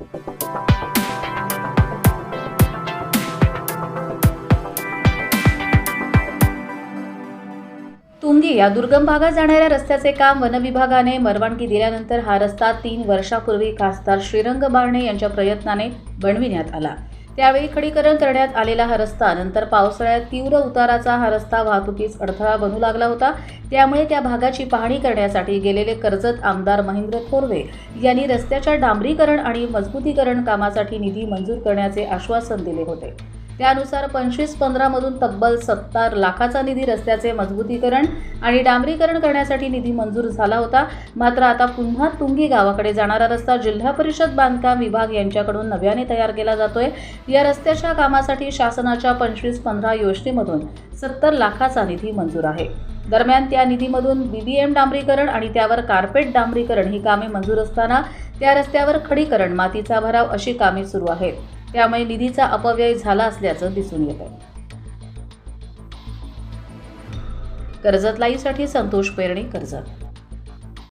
तुंगी या दुर्गम भागात जाणाऱ्या रस्त्याचे काम वनविभागाने परवानगी दिल्यानंतर हा रस्ता तीन वर्षापूर्वी खासदार श्रीरंग बारणे यांच्या प्रयत्नाने बनविण्यात आला. त्यावेळी खडीकरण करण्यात आलेला हा रस्ता नंतर पावसाळ्यात तीव्र उताराचा हा रस्ता वाहतुकीस अडथळा बनू लागला होता. त्यामुळे त्या भागाची पाहणी करण्यासाठी गेलेले कर्जत आमदार महेंद्र थोरवे यांनी रस्त्याच्या डांबरीकरण आणि मजबूतीकरण कामासाठी निधी मंजूर करण्याचे आश्वासन दिले होते. त्यानुसार पंचवीस पंधरामधून तब्बल सत्तर लाखाचा निधी रस्त्याचे मजबूतीकरण आणि डांबरीकरण करण्यासाठी निधी मंजूर झाला होता. मात्र आता पुन्हा तुंगी गावाकडे जाणारा रस्ता जिल्हा परिषद बांधकाम विभाग यांच्याकडून नव्याने तयार केला जातोय. या रस्त्याच्या कामासाठी शासनाच्या पंचवीस पंधरा योजनेमधून सत्तर लाखाचा निधी मंजूर आहे. दरम्यान त्या निधीमधून बीबीएम डांबरीकरण आणि त्यावर कार्पेट डांबरीकरण ही कामे मंजूर असताना त्या रस्त्यावर खडीकरण मातीचा भराव अशी कामे सुरू आहेत. त्यामुळे निधीचा अपव्यय झाला असल्याचं दिसून येत आहे कर्जत संतोष पेरणे कर्जत